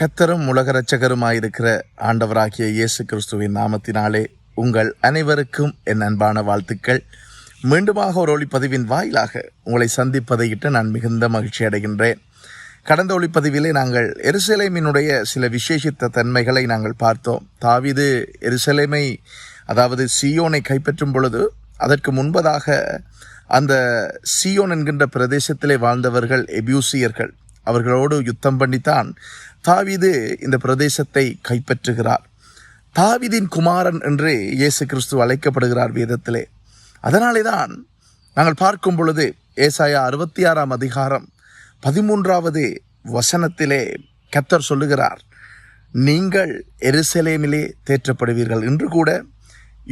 கத்தரும் உலக இரட்சகருமாயிருக்கிற ஆண்டவராகிய இயேசு கிறிஸ்துவின் நாமத்தினாலே உங்கள் அனைவருக்கும் என் அன்பான வாழ்த்துக்கள். மீண்டுமாக ஒரு ஒளிப்பதிவின் வாயிலாக உங்களை சந்திப்பதையிட்டு நான் மிகுந்த மகிழ்ச்சி அடைகின்றேன். கடந்த ஒளிப்பதிவிலே நாங்கள் எருசலேமினுடைய சில விசேஷித்த தன்மைகளை நாங்கள் பார்த்தோம். தாவிது எருசலேமை அதாவது சியோனை கைப்பற்றும் பொழுது அதற்கு முன்பதாக அந்த சியோன் என்கின்ற பிரதேசத்திலே வாழ்ந்தவர்கள் எபியூசியர்கள். அவர்களோடு யுத்தம் பண்ணித்தான் தாவீது இந்த பிரதேசத்தை கைப்பற்றுகிறார். தாவீதின் குமாரன் என்று இயேசு கிறிஸ்து அழைக்கப்படுகிறார் வேதத்திலே. அதனாலே தான் நாங்கள் பார்க்கும் பொழுது ஏசாயா அறுபத்தி ஆறாம் அதிகாரம் பதிமூன்றாவது வசனத்திலே கத்தர் சொல்லுகிறார் நீங்கள் எருசலேமிலே தேற்றப்படுவீர்கள். இன்று கூட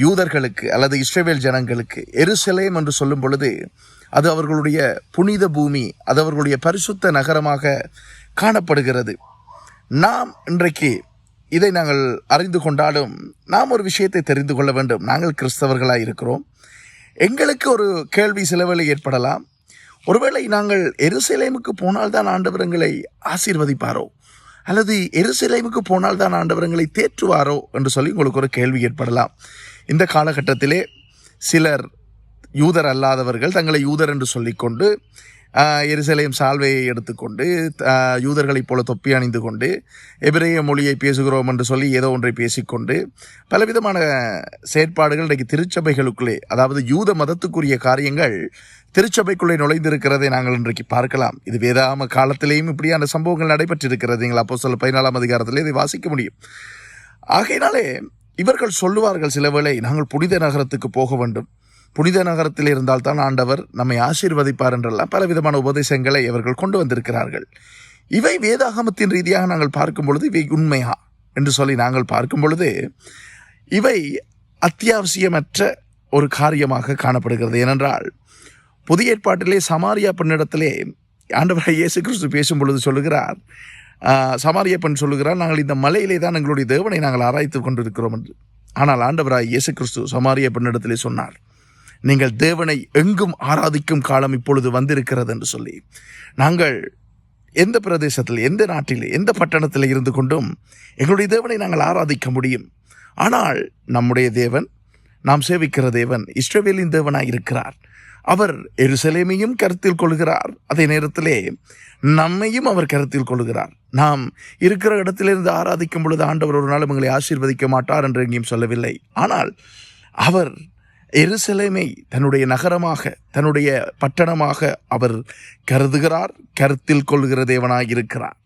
யூதர்களுக்கு அல்லது இஸ்ரேவேல் ஜனங்களுக்கு எருசலேம் என்று சொல்லும் பொழுது அது அவர்களுடைய புனித பூமி அது அவர்களுடைய பரிசுத்த நகரமாக காணப்படுகிறது. நாம் இன்றைக்கு இதை நாங்கள் அறிந்து கொண்டாலும் நாம் ஒரு விஷயத்தை தெரிந்து கொள்ள வேண்டும். நாங்கள் கிறிஸ்தவர்களாக இருக்கிறோம். எங்களுக்கு ஒரு கேள்வி சிலவேளை ஏற்படலாம். ஒருவேளை நாங்கள் எருசலேமுக்கு போனால்தான் ஆண்டவர் எங்களை ஆசீர்வதிப்பாரோ? அல்லது எருசலேமுக்கு போனால் தான் ஆண்டவர் எங்களை தேற்றுவாரோ? என்று சொல்லி உங்களுக்கு ஒரு கேள்வி ஏற்படலாம். இந்த காலகட்டத்திலே சிலர் யூதர் அல்லாதவர்கள் தங்களை யூதர் என்று சொல்லிக்கொண்டு எரிசலையும் எருசலேம் சால்வையை எடுத்துக்கொண்டு யூதர்களைப் போல தொப்பி அணிந்து கொண்டு எபிரேய மொழியை பேசுகிறோம் என்று சொல்லி ஏதோ ஒன்றை பேசிக்கொண்டு பலவிதமான செயற்பாடுகள் இன்றைக்கு திருச்சபைகளுக்குள்ளே அதாவது யூத மதத்துக்குரிய காரியங்கள் திருச்சபைக்குள்ளே நுழைந்திருக்கிறதை நாங்கள் இன்றைக்கு பார்க்கலாம். இது வேதாம காலத்திலேயும் இப்படியான சம்பவங்கள் நடைபெற்றிருக்கிறது. எங்கள் அப்போ சொல்ல பதினாலாம் அதிகாரத்திலே இதை வாசிக்க முடியும். ஆகையினாலே இவர்கள் சொல்லுவார்கள் சில வேளை நாங்கள் புனித நகரத்துக்கு போக வேண்டும். புனித நகரத்தில் இருந்தால் தான் ஆண்டவர் நம்மை ஆசீர்வதிப்பார் என்றெல்லாம் பலவிதமான உபதேசங்களை இவர்கள் கொண்டு வந்திருக்கிறார்கள். இவை வேதாகமத்தின் ரீதியாக நாங்கள் பார்க்கும் பொழுது இவை உண்மையா? என்று சொல்லி நாங்கள் பார்க்கும் பொழுது இவை அத்தியாவசியமற்ற ஒரு காரியமாக காணப்படுகிறது. ஏனென்றால் புதிய ஏற்பாட்டிலே சமாரியா பெண்ணிடத்திலே ஆண்டவர் இயேசு கிறிஸ்து பேசும் பொழுது சொல்லுகிறார் சமாரிய பெண் சொல்லுகிறார் நாங்கள் இந்த மலையிலே தான் எங்களுடைய தேவனை நாங்கள் ஆராய்த்து கொண்டிருக்கிறோம் என்று. ஆனால் ஆண்டவராக இயேசு கிறிஸ்து சமாரிய பெண்ணிடத்திலே சொன்னார் நீங்கள் தேவனை எங்கும் ஆராதிக்கும் காலம் இப்பொழுது வந்திருக்கிறது என்று சொல்லி நாங்கள் எந்த பிரதேசத்தில் எந்த நாட்டில் எந்த பட்டணத்தில் இருந்து கொண்டும் எங்களுடைய தேவனை நாங்கள் ஆராதிக்க முடியும். ஆனால் நம்முடைய தேவன் நாம் சேவிக்கிற தேவன் இஸ்ரவேலின் தேவனாக இருக்கிறார். அவர் எருசலேமையும் கருத்தில் கொள்கிறார். அதே நேரத்திலே நம்மையும் அவர் கருத்தில் கொள்கிறார். நாம் இருக்கிற இடத்திலிருந்து ஆராதிக்கும் பொழுது ஆண்டவர் ஒரு நாள் உங்களை ஆசீர்வதிக்க மாட்டார் என்று எங்கேயும் சொல்லவில்லை. ஆனால் அவர் எருசலேமை தன்னுடைய நகரமாக தன்னுடைய பட்டணமாக அவர் கருதுகிறார் கருத்தில் கொள்கிற தேவனாய் இருக்கிறார்